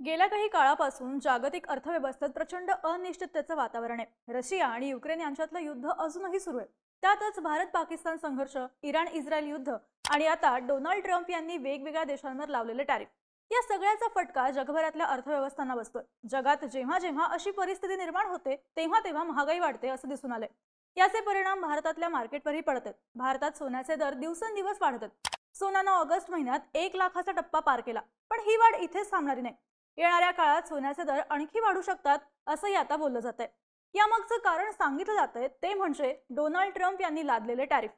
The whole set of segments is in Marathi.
गेल्या काही काळापासून जागतिक अर्थव्यवस्थेत प्रचंड अनिश्चिततेचं वातावरण आहे. रशिया आणि युक्रेन यांच्यातलं युद्ध अजूनही सुरू आहे. त्यातच भारत पाकिस्तान संघर्ष इराण इस्रायल युद्ध आणि आता डोनाल्ड ट्रम्प यांनी वेगवेगळ्या देशांवर लावलेले टॅरिफ. या सगळ्याचा फटका जगभरातल्या अर्थव्यवस्थांना बसतोय. जगात जेव्हा जेव्हा अशी परिस्थिती निर्माण होते तेव्हा तेव्हा महागाई वाढते असं दिसून आलंय. याचे परिणाम भारतातल्या मार्केटवरही पडतात. भारतात सोन्याचे दर दिवसेंदिवस वाढतात. सोन्यानं ऑगस्ट महिन्यात एक लाखाचा टप्पा पार केला. पण ही वाढ इथेच थांबणारी नाही. येणाऱ्या काळात सोन्याचे दर आणखी वाढू शकतात असंही आता बोललं जात आहे यामागचं कारण सांगितलं जात आहे ते म्हणजे डोनाल्ड ट्रम्प यांनी लादलेले टॅरिफ.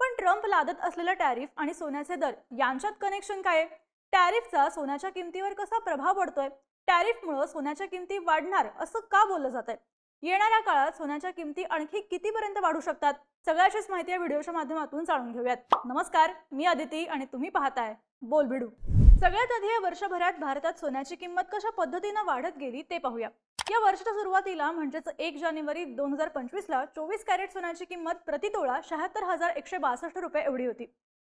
पण ट्रम्प लादत असलेलं टॅरिफ आणि सोन्याचे दर यांच्यात कनेक्शन काय? टॅरिफचा सोन्याच्या किमतीवर कसा प्रभाव पडतोय? टॅरिफमुळं सोन्याच्या किमती वाढणार असं का बोललं जात आहे येणाऱ्या काळात सोन्याच्या किमती आणखी कितीपर्यंत वाढू शकतात? सगळ्याचीच माहिती या व्हिडिओच्या माध्यमातून जाणून घेऊयात. नमस्कार मी अदिती आणि तुम्ही पाहताय बोल भिडू सगळ्यात आधी या वर्षभरात भारतात सोन्याची किंमत कशा पद्धतीनं वाढत गेली ते पाहूया. या वर्षाच्या सुरुवातीला म्हणजेच एक जानेवारी दोन हजार पंचवीसला चोवीस कॅरेट सोन्याची किंमत प्रतितोळा शहात्तर हजार एकशे बासष्ट रुपये एवढी होती.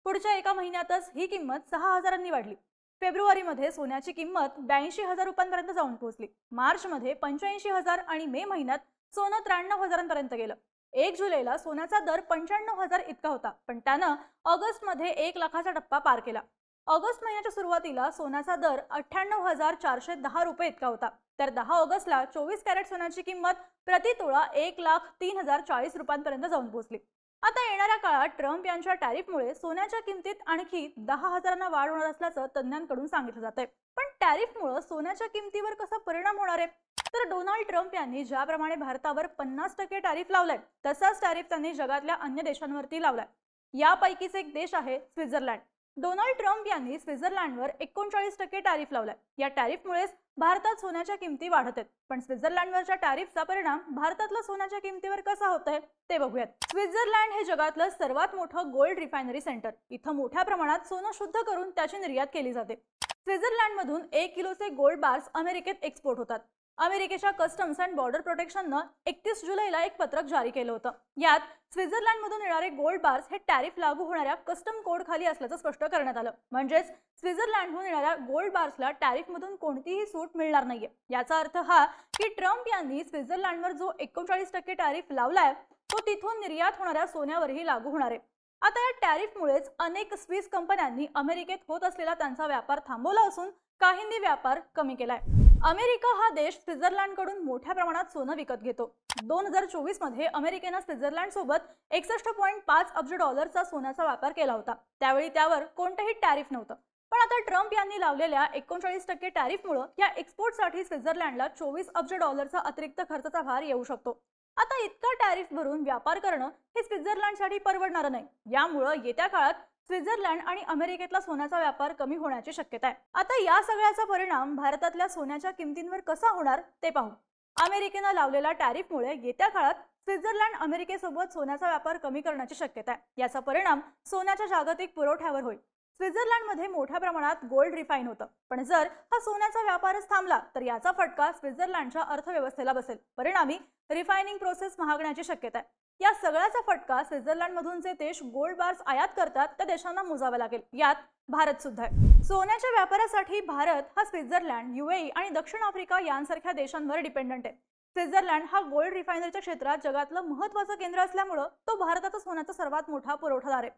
पुढच्या एका महिन्यातच ही किंमत सहा हजारांनी वाढली. फेब्रुवारीमध्ये सोन्याची किंमत ब्याऐंशी हजार रुपयांपर्यंत जाऊन पोहोचली. मार्चमध्ये पंच्याऐंशी हजार आणि मे महिन्यात सोनं त्र्याण्णव हजारांपर्यंत गेलं. एक जुलैला सोन्याचा दर पंच्याण्णव हजार इतका होता पण त्यानं ऑगस्टमध्ये एक लाखाचा टप्पा पार केला. ऑगस्ट महिन्याच्या सुरुवातीला सोन्याचा दर अठ्ठ्याण्णव हजार चारशे दहा रुपये इतका होता. तर दहा ऑगस्टला चोवीस कॅरेट सोन्याची किंमत प्रति तोळा एक लाख तीन हजार चाळीस रुपयांपर्यंत जाऊन पोहोचली. आता येणाऱ्या काळात ट्रम्प यांच्या टॅरिफमुळे सोन्याच्या किमतीत आणखी दहा हजारांना वाढ होणार असल्याचं तज्ज्ञांकडून सांगितलं जात आहे पण टॅरिफमुळे सोन्याच्या किमतीवर कसा परिणाम होणार आहे? तर डोनाल्ड ट्रम्प यांनी ज्याप्रमाणे भारतावर पन्नास टक्के टॅरिफ लावलाय तसाच टॅरिफ त्यांनी जगातल्या अन्य देशांवरती लावलाय. यापैकीच एक देश आहे स्वित्झर्लंड. डोनाल्ड ट्रम्प यांनी स्वित्झर्लंडवर एकोणचाळीस टक्के टॅरिफ लावलाय. या टॅरिफमुळेच भारतात सोन्याच्या किमती वाढत आहेत. पण स्वित्झर्लंडवरच्या टॅरिफचा परिणाम भारतातल्या सोन्याच्या किमतीवर कसा होत आहे ते बघूयात. स्वित्झर्लंड हे जगातलं सर्वात मोठं गोल्ड रिफायनरी सेंटर. इथं मोठ्या प्रमाणात सोनं शुद्ध करून त्याची निर्यात केली जाते. स्वित्झर्लंडमधून एक किलोचे गोल्ड बार्स अमेरिकेत एक्सपोर्ट होतात. अमेरिकेच्या कस्टम्स अँड बॉर्डर प्रोटेक्शननं एकतीस जुलैला एक पत्रक जारी केलं होतं. यात स्वित्झर्लंडमधून येणारे गोल्ड बार्स हे टॅरिफ लागू होणाऱ्या कस्टम कोड खाली असल्याचं स्पष्ट करण्यात आलं. म्हणजेच स्वित्झर्लंडहून येणाऱ्या गोल्ड बार्सला टॅरिफमधून कोणतीही सूट मिळणार नाहीये. याचा अर्थ हा की ट्रम्प यांनी स्वित्झर्लंडवर जो एकोणचाळीस टक्के टॅरिफ लावलाय तो तिथून निर्यात होणाऱ्या सोन्यावरही लागू होणार आहे. आता या टॅरिफमुळेच अनेक स्विस कंपन्यांनी अमेरिकेत होत असलेला त्यांचा व्यापार थांबवला असून काहींनी व्यापार कमी केलाय. अमेरिका हा देश स्वित्झर्लंडकडून मोठ्या प्रमाणात सोनं विकत घेतो. दोन हजार चोवीसमध्ये अमेरिकेनं स्वित्झर्लंड सोबत एकसष्ट पॉईंट पाच अब्ज डॉलरचा सोन्याचा व्यापार केला होता. त्यावेळी त्यावर कोणतंही टॅरिफ नव्हतं. पण आता ट्रम्प यांनी लावलेल्या एकोणचाळीस टक्के टॅरिफमुळे या एक्सपोर्टसाठी स्वित्झर्लंडला चोवीस अब्ज डॉलरचा अतिरिक्त खर्चाचा भार येऊ शकतो. आता इतका टॅरिफ भरून व्यापार करणं हे स्वित्झर्लंडसाठी परवडणारं नाही. यामुळं येत्या काळात स्वित्झर्लंड आणि अमेरिकेतला सोन्याचा व्यापार कमी होण्याची शक्यता आहे. आता या सगळ्याचा परिणाम भारतातल्या सोन्याच्या किमतींवर कसा होणार ते पाहू. अमेरिकेनं लावलेल्या टॅरिफमुळे येत्या काळात स्वित्झर्लंड अमेरिकेसोबत सोन्याचा व्यापार कमी करण्याची शक्यता आहे. याचा परिणाम सोन्याच्या जागतिक पुरवठ्यावर होईल. स्वित्झर्लंडमध्ये मोठ्या प्रमाणात गोल्ड रिफाईन होतं. पण जर हा सोन्याचा व्यापारच थांबला तर याचा फटका स्वित्झर्लंडच्या अर्थव्यवस्थेला बसेल. परिणामी रिफायनिंग प्रोसेस महागण्याची शक्यता आहे. या सगळ्याचा फटका स्वित्झर्लंडमधून जे देश गोल्ड बार्स आयात करतात त्या देशांना मोजावा लागेल. यात भारत सुद्धा आहे. सोन्याच्या व्यापारासाठी भारत हा स्वित्झर्लंड युएई आणि दक्षिण आफ्रिका यांसारख्या देशांवर डिपेंडंट आहे. स्वित्झर्लंड हा गोल्ड रिफायनरीच्या क्षेत्रात जगातलं महत्वाचं केंद्र असल्यामुळं तो भारताचा सोन्याचा सर्वात मोठा पुरवठादार आहे.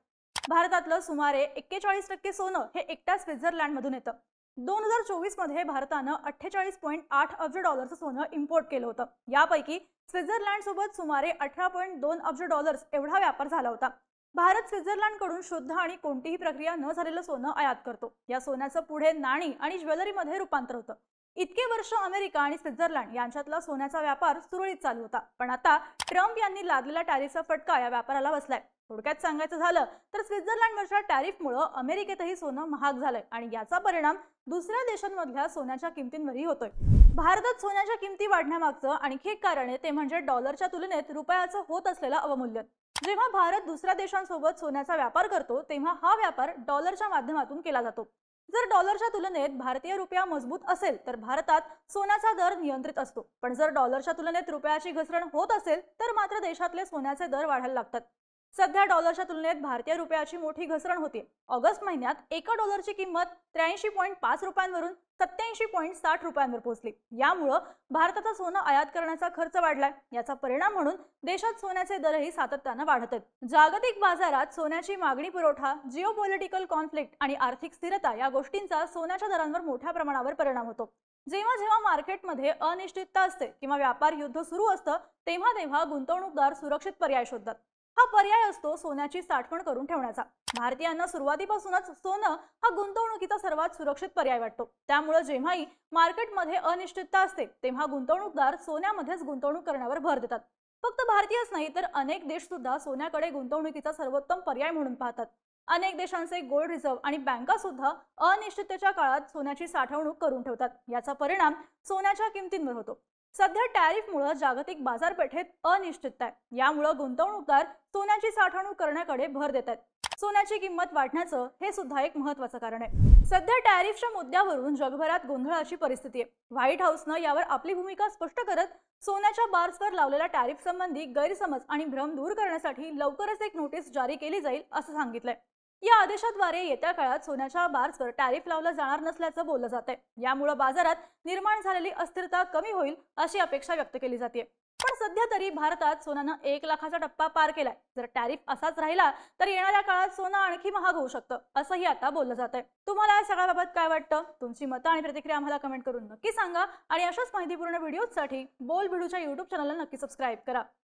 भारतातलं सुमारे एक्केचाळीस टक्के सोनं हे एकट्या स्वित्झर्लंडमधून येतं. दोन हजार चोवीसमध्ये भारतानं अठ्ठेचाळीस पॉईंट आठ अब्ज डॉलरचं सोनं इम्पोर्ट केलं होतं. यापैकी स्वित्झर्लंड सोबत सुमारे अठरा पॉईंट दोन अब्ज डॉलर्स एवढा व्यापार झाला होता. भारत स्वित्झर्लंडकडून शुद्ध आणि कोणतीही प्रक्रिया न झालेलं सोनं आयात करतो. या सोन्याचं पुढे नाणी आणि ज्वेलरीमध्ये रूपांतर होतं. इतके वर्ष अमेरिका आणि स्वित्झर्लंड यांच्यातला सोन्याचा व्यापार सुरळीत चालू होता. पण आता ट्रम्प यांनी लादलेला टॅरिफचा फटका या व्यापाराला बसलाय. थोडक्यात सांगायचं झालं तर स्वित्झर्लंडवरच्या टॅरिफमुळं अमेरिकेतही सोनं महाग झालंय आणि याचा परिणाम दुसऱ्या देशांमधल्या सोन्याच्या किमतींवरही होतोय. भारतात सोन्याच्या किमती वाढण्यामागचं आणखी एक कारण आहे ते म्हणजे डॉलरच्या तुलनेत रुपयाचं होत असलेलं अवमूल्यन. जेव्हा भारत दुसऱ्या देशांसोबत सोन्याचा व्यापार करतो तेव्हा हा व्यापार डॉलरच्या माध्यमातून केला जातो. जर डॉलरच्या तुलनेत भारतीय रुपया मजबूत असेल तर भारतात सोन्याचा दर नियंत्रित असतो. पण जर डॉलरच्या तुलनेत रुपयाची घसरण होत असेल तर मात्र देशातले सोन्याचे दर वाढायला लागतात. सध्या डॉलरच्या तुलनेत भारतीय रुपयाची मोठी घसरण होती. ऑगस्ट महिन्यात एका डॉलरची किंमत त्र्याऐंशी पॉईंट पाच रुपयांवरून सत्याऐंशी पॉईंट साठ रुपयांवर पोहोचली. यामुळं भारताचा सोनं आयात करण्याचा खर्च वाढलाय. याचा परिणाम म्हणून देशात सोन्याचे दरही सातत्यानं वाढत आहेत. जागतिक बाजारात सोन्याची मागणी पुरवठा जिओपॉलिटिकल कॉन्फ्लिक्ट आणि आर्थिक स्थिरता या गोष्टींचा सोन्याच्या दरांवर मोठ्या प्रमाणावर परिणाम होतो. जेव्हा जेव्हा मार्केटमध्ये अनिश्चितता असते किंवा व्यापार युद्ध सुरू असतं तेव्हा तेव्हा गुंतवणूकदार सुरक्षित पर्याय शोधतात. हा पर्याय असतो सोन्याची साठवण करून ठेवण्याचा. भारतीयांना सुरुवातीपासूनच सोनं हा गुंतवणुकीचा सर्वात सुरक्षित पर्याय वाटतो. त्यामुळे जेव्हाही मार्केटमध्ये अनिश्चितता असते तेव्हा गुंतवणूकदार सोन्यामध्येच गुंतवणूक करण्यावर भर देतात. फक्त भारतीयच नाही तर अनेक देश सुद्धा सोन्याकडे गुंतवणुकीचा सर्वोत्तम पर्याय म्हणून पाहतात. अनेक देशांचे गोल्ड रिझर्व्ह आणि बँका सुद्धा अनिश्चिततेच्या काळात सोन्याची साठवणूक करून ठेवतात. याचा परिणाम सोन्याच्या किमतींवर होतो. सध्या टॅरिफमुळे जागतिक बाजारपेठेत अनिश्चितता आहे. यामुळं गुंतवणूकदार सोन्याची साठवणूक करण्याकडे भर देत आहेत. सोन्याची किंमत वाढण्याचं हे सुद्धा एक महत्वाचं कारण आहे. सध्या टॅरिफच्या मुद्द्यावरून जगभरात गोंधळाची परिस्थिती आहे. व्हाईट हाऊसनं यावर आपली भूमिका स्पष्ट करत सोन्याच्या बार्सवर लावलेल्या टॅरिफ संबंधी गैरसमज आणि भ्रम दूर करण्यासाठी लवकरच एक नोटीस जारी केली जाईल असं सांगितलंय. या आदेशाद्वारे येत्या काळात सोन्याच्या बार्सवर टॅरिफ लावलं जाणार नसल्याचं बोललं जात आहे यामुळे बाजारात निर्माण झालेली अस्थिरता कमी होईल अशी अपेक्षा व्यक्त केली जाते पण सध्या तरी भारतात सोन्यानं एक लाखाचा टप्पा पार केलाय. जर टॅरिफ असाच राहिला तर येणाऱ्या काळात सोनं आणखी महाग होऊ शकतं असंही आता बोललं जात आहे तुम्हाला या सगळ्याबाबत काय वाटतं? तुमची मतं आणि प्रतिक्रिया आम्हाला कमेंट करून नक्की सांगा. आणि अशाच माहितीपूर्ण व्हिडिओसाठी बोल व्हिडिओच्या युट्यूब चॅनलला नक्की सबस्क्राईब करा.